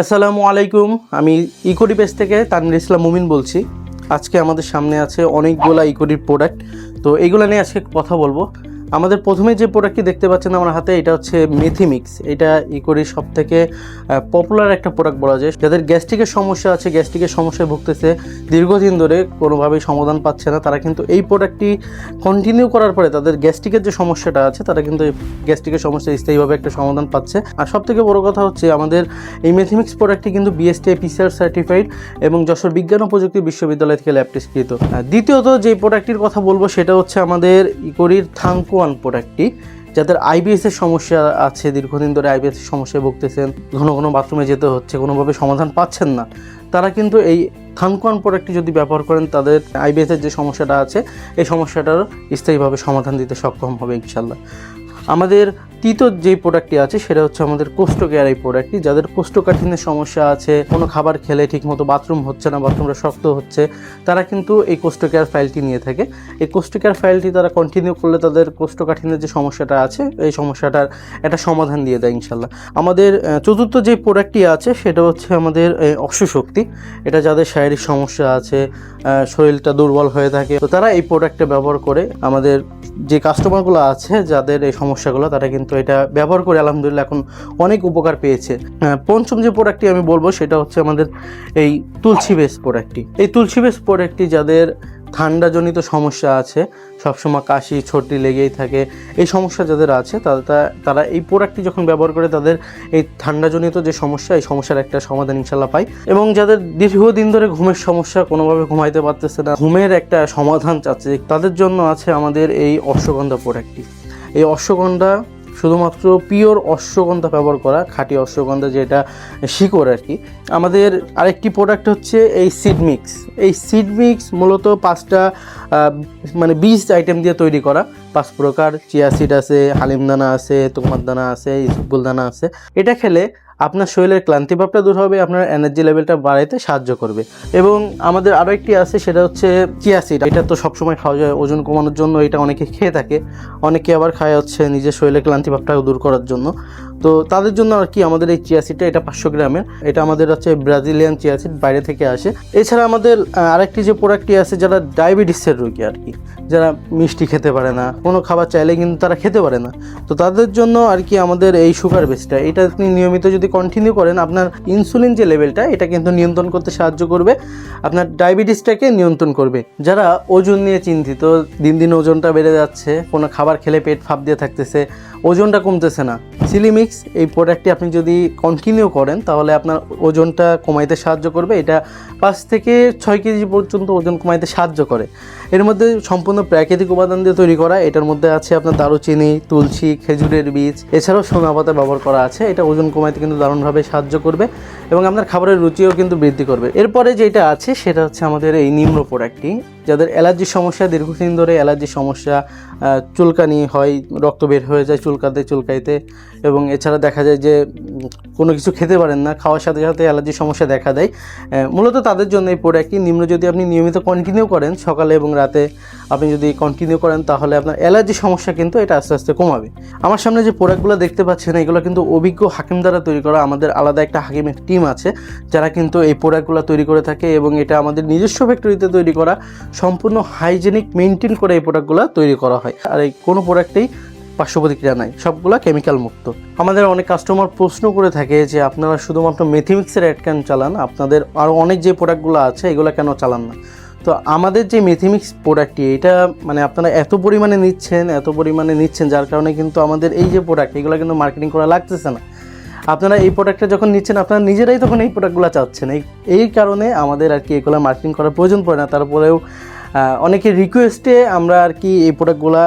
আসসালামু আলাইকুম। আমি ইকোডি পেজ থেকে তানভীর ইসলাম মুমিন বলছি। আজকে আমাদের সামনে আছে অনেকগুলো ইকোডির প্রোডাক্ট। তো এইগুলো নিয়ে আজকে কথা বলব। আমাদের প্রথমে যে প্রোডাক্টটি দেখতে পাচ্ছেন আমার হাতে, এটা হচ্ছে মেথিমিক্স এটা ইকোডির সব থেকে পপুলার একটা প্রোডাক্ট বলা যায়। যাদের গ্যাস্ট্রিকের সমস্যা আছে, গ্যাস্ট্রিকের সমস্যায় ভুগতেছে, দীর্ঘদিন ধরে কোনোভাবেই সমাধান পাচ্ছে না। তারা কিন্তু এই প্রোডাক্টটি কন্টিনিউ করার পরে তাদের গ্যাস্ট্রিকের যে সমস্যাটা আছে, তারা কিন্তু গ্যাস্ট্রিকের সমস্যা স্থায়ীভাবে একটা সমাধান পাচ্ছে। আর সব থেকে বড় কথা হচ্ছে, আমাদের এই মেথিমিক্স প্রোডাক্টটি কিন্তু বিএসটি পিসিআর সার্টিফাইড এবং যশোর বিজ্ঞান ও প্রযুক্তি বিশ্ববিদ্যালয় থেকে ল্যাব টেস্টকৃত দ্বিতীয়ত যে প্রোডাক্টটির কথা বলব, সেটা হচ্ছে আমাদের ইকোরির থাঙ্কুয়ান প্রোডাক্টটি যাদের আইবিএস এর সমস্যা আছে, দীর্ঘদিন ধরে আইবিএস এর সমস্যায় ভুগতেছেন, ঘন ঘন বাথরুমে যেতে হচ্ছে, কোনোভাবে সমাধান পাচ্ছেন না, তারা কিন্তু এই থানকোয়ান প্রোডাক্টটি যদি ব্যবহার করেন, তাদের আইবিএস এর যে সমস্যাটা আছে, এই সমস্যাটার স্থায়ীভাবে সমাধান দিতে সক্ষম হবে ইনশাল্লাহ আমাদের তৃতীয় যে প্রোডাক্টটি আছে, সেটা হচ্ছে আমাদের কোষ্ঠকেয়ার এই প্রোডাক্টটি যাদের কোষ্ঠকাঠিন্যের সমস্যা আছে, কোনো খাবার খেলে ঠিকমতো বাথরুম হচ্ছে না বাথরুমটা শক্ত হচ্ছে, তারা কিন্তু এই কোষ্ঠকেয়ার ফাইলটি নিয়ে থাকে। এই কোষ্ঠকেয়ার ফাইলটি তারা কন্টিনিউ করলে তাদের কোষ্ঠকাঠিন্যের যে সমস্যাটা আছে, এই সমস্যাটার একটা সমাধান দিয়ে দেয় ইনশাল্লাহ। আমাদের চতুর্থ যে প্রোডাক্টটি আছে, সেটা হচ্ছে আমাদের অশ্বশক্তি। এটা যাদের শারীরিক সমস্যা আছে শরীরটা দুর্বল হয়ে থাকে, তো তারা এই প্রোডাক্টটা ব্যবহার করে আমাদের যে কাস্টমারগুলো আছে, যাদের এই সমস্যাগুলো, তারা কিন্তু এটা ব্যবহার করে আলহামদুলিল্লাহ এখন অনেক উপকার পেয়েছে। পঞ্চম যে প্রোডাক্টটি আমি বলব সেটা হচ্ছে আমাদের এই তুলসী বেস প্রোডাক্টটি এই তুলসী বেস প্রোডাক্টটি যাদের ঠান্ডাজনিত সমস্যা আছে, সবসময় কাশি সর্দি লেগেই থাকে, এই সমস্যা যাদের আছে তাদের তারা এই প্রোডাক্টটি যখন ব্যবহার করে তাদের এই ঠান্ডাজনিত যে সমস্যা, এই সমস্যার একটা সমাধান ইনশাল্লাহ পায় এবং যাদের দীর্ঘদিন ধরে ঘুমের সমস্যা, কোনোভাবে ঘুমাইতে পারতেছে না, ঘুমের একটা সমাধান চাচ্ছে, তাদের জন্য আছে আমাদের এই অশ্বগন্ধা প্রোডাক্টটি এই অশ্বগন্ধা শুধুমাত্র পিওর অশ্বগন্ধা ব্যবহার করা, খাঁটি অশ্বগন্ধা যেটা শিকড় আর কি। আমাদের আরেকটি প্রোডাক্ট হচ্ছে এই সিড মিক্স এই সিড মিক্স মূলত পাঁচটা মানে বীজ আইটেম দিয়ে তৈরি করা। পাঁচ প্রকার, চিয়া সিড আছে, হালিম দানা আছে তোমার দানা আছে ইসবুল দানা আছে। এটা খেলে আপনার শরীরের ক্লান্তি ভাবটা দূর হবে, আপনার এনার্জি লেভেলটা বাড়াইতে সাহায্য করবে। এবং আমাদের আরও একটি আছে, সেটা হচ্ছে চিয়া সিড এটা তো সবসময় খাওয়া যায়, ওজন কমানোর জন্য এটা অনেকে খেয়ে থাকে। অনেকে আবার খায় হচ্ছে নিজের শরীরের ক্লান্তি ভাবটা দূর করার জন্য। তো তাদের জন্য আর কি আমাদের এই চিয়া সিডটা এটা পাঁচশো গ্রামের। এটা আমাদের হচ্ছে ব্রাজিলিয়ান চিয়া সিড বাইরে থেকে আসে। এছাড়া আমাদের আরেকটি যে প্রোডাক্টটি আছে, যারা ডায়াবেটিসের রোগী আর কি, যারা মিষ্টি খেতে পারে না, কোনো খাবার চাইলে কিন্তু তারা খেতে পারে না। তো তাদের জন্য আর কি আমাদের এই সুগার বেসটা এটা আপনি নিয়মিত যদি কন্টিনিউ করেন, আপনার ইনসুলিন যে লেভেলটা এটা কিন্তু নিয়ন্ত্রণ করতে সাহায্য করবে। আপনার ডায়াবেটিসটাকে নিয়ন্ত্রণ করবে। যারা ওজন নিয়ে চিন্তিত, দিন দিন ওজনটা বেড়ে যাচ্ছে, কোনো খাবার খেলে পেট ফাঁপ দিয়ে থাকতেছে ওজনটা কমতেছে না। সিলিমিক্স এই প্রোডাক্টটি আপনি যদি কন্টিনিউ করেন, তাহলে আপনার ওজনটা কমাইতে সাহায্য করবে। এটা পাঁচ থেকে ছয় কেজি পর্যন্ত ওজন কমাইতে সাহায্য করে। এর মধ্যে সম্পূর্ণ প্রাকৃতিক উপাদান দিয়ে তৈরি করা। এটার মধ্যে আছে আপনার দারুচিনি, তুলসী, খেজুরের বীজ। এছাড়াও সোনা পাতা ব্যবহার করা আছে। এটা ওজন কমাইতে কিন্তু দারুণভাবে সাহায্য করবে। এবং আপনার খাবারের রুচিও কিন্তু বৃদ্ধি করবে। এরপরে যেটা আছে, সেটা হচ্ছে আমাদের এই নিম্ন প্রোডাক্টটি যাদের অ্যালার্জির সমস্যা, দীর্ঘদিন ধরে অ্যালার্জির সমস্যা চুলকানি হয়, রক্ত বের হয়ে যায় চুলকাতে চুলকাইতে এবং এছাড়া দেখা যায় যে কোনো কিছু খেতে পারেন না, খাওয়ার সাথে সাথে অ্যালার্জির সমস্যা দেখা দেয়। মূলত তাদের জন্য এই প্রোডাক্টটি নিম্ন যদি আপনি নিয়মিত কন্টিনিউ করেন সকালে এবং রাতে, আপনি যদি কন্টিনিউ করেন তাহলে আপনার অ্যালার্জির সমস্যা কিন্তু এটা আস্তে আস্তে কমাবে। আমার সামনে যে প্রোডাক্টগুলো দেখতে পাচ্ছেন, এগুলো কিন্তু অভিজ্ঞ হাকিম দ্বারা তৈরি করা আমাদের আলাদা একটা হাকিমের টিম আছে, যারা কিন্তু এই প্রোডাক্টগুলো তৈরি করে থাকে এবং এটা আমাদের নিজস্ব ফ্যাক্টরিতে তৈরি করা, সম্পূর্ণ হাইজেনিক মেনটেন করে এই প্রোডাক্টগুলো তৈরি করা হয়। আর এই কোনো প্রোডাক্টেই পার্শ্ব প্রতিক্রিয়া নাই, সবগুলা কেমিক্যাল মুক্ত। আমাদের অনেক কাস্টমার প্রশ্ন করে থাকে যে, আপনারা শুধুমাত্র মেথিমিক্সের অ্যাড কেন চালান? আপনাদের আরও অনেক যে প্রোডাক্টগুলো আছে, এগুলো কেন চালান না? তো আমাদের যে মেথিমিক্স প্রোডাক্টটি এটা মানে আপনারা এত পরিমাণে নিচ্ছেন, এত পরিমাণে নিচ্ছেন, যার কারণে কিন্তু আমাদের এই যে প্রোডাক্ট এগুলো কিন্তু মার্কেটিং করা লাগতেছে না। আপনারা এই প্রোডাক্টটা যখন নিচ্ছেন, আপনারা নিজেরাই তখন এই প্রোডাক্টগুলো চাচ্ছেন। এই এই কারণে আমাদের আর কি এগুলো মার্কেটিং করার প্রয়োজন পড়ে না। তারপরেও অনেকের রিকোয়েস্টে আমরা আর কি এই প্রোডাক্টগুলো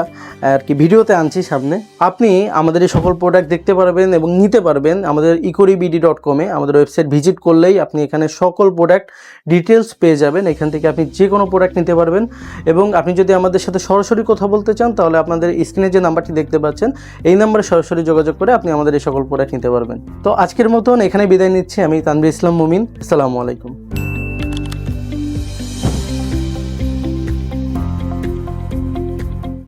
আর কি ভিডিওতে আনছি সামনে। আপনি আমাদের এই সকল প্রোডাক্ট দেখতে পারবেন এবং নিতে পারবেন আমাদের ইকোরিবিডি ডট কমে আমাদের ওয়েবসাইট ভিজিট করলেই আপনি এখানে সকল প্রোডাক্ট ডিটেলস পেয়ে যাবেন। এখান থেকে আপনি যে কোনো প্রোডাক্ট নিতে পারবেন। এবং আপনি যদি আমাদের সাথে সরাসরি কথা বলতে চান, তাহলে আপনাদের স্ক্রিনে যে নাম্বারটি দেখতে পাচ্ছেন, এই নাম্বারে সরাসরি যোগাযোগ করে আপনি আমাদের এই সকল প্রোডাক্ট নিতে পারবেন। তো আজকের মতন এখানে বিদায় নিচ্ছি। আমি তানভীর ইসলাম মুমিন। আসসালামু আলাইকুম।